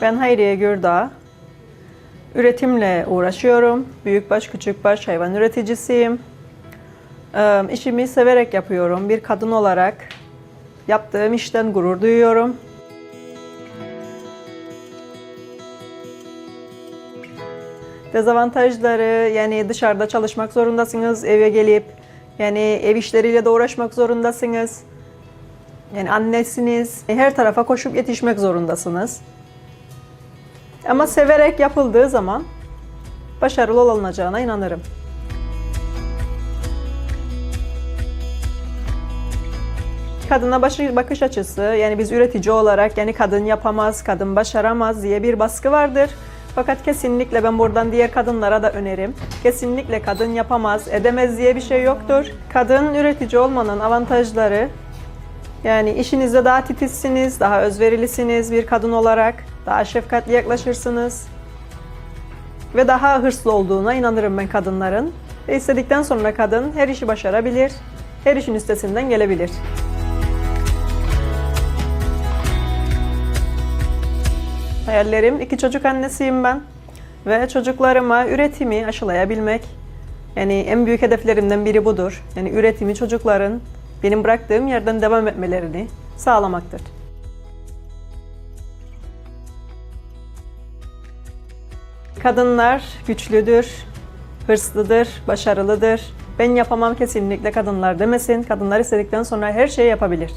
Ben Hayriye Gürdağ. Üretimle uğraşıyorum. Büyükbaş, küçükbaş hayvan üreticisiyim. Ee, İşimi severek yapıyorum. Bir kadın olarak yaptığım işten gurur duyuyorum. Dezavantajları yani dışarıda çalışmak zorundasınız, eve gelip yani ev işleriyle de uğraşmak zorundasınız. Yani annesiniz, her tarafa koşup yetişmek zorundasınız. Ama severek yapıldığı zaman başarılı olunacağına inanırım. Kadına başı- bakış açısı yani biz üretici olarak yani kadın yapamaz, kadın başaramaz diye bir baskı vardır. Fakat kesinlikle ben buradan diğer kadınlara da önerim. Kesinlikle kadın yapamaz, edemez diye bir şey yoktur. Kadın üretici olmanın avantajları yani işinizde daha titizsiniz, daha özverilisiniz bir kadın olarak, daha şefkatli yaklaşırsınız ve daha hırslı olduğuna inanırım ben kadınların. Ve istedikten sonra kadın her işi başarabilir, her işin üstesinden gelebilir. Hayallerim iki çocuk annesiyim ben ve çocuklarıma üretimi aşılayabilmek. Yani en büyük hedeflerimden biri budur. Yani üretimi çocukların benim bıraktığım yerden devam etmelerini sağlamaktır. Kadınlar güçlüdür, hırslıdır, başarılıdır. Ben yapamam kesinlikle kadınlar demesin. Kadınlar istedikten sonra her şeyi yapabilir.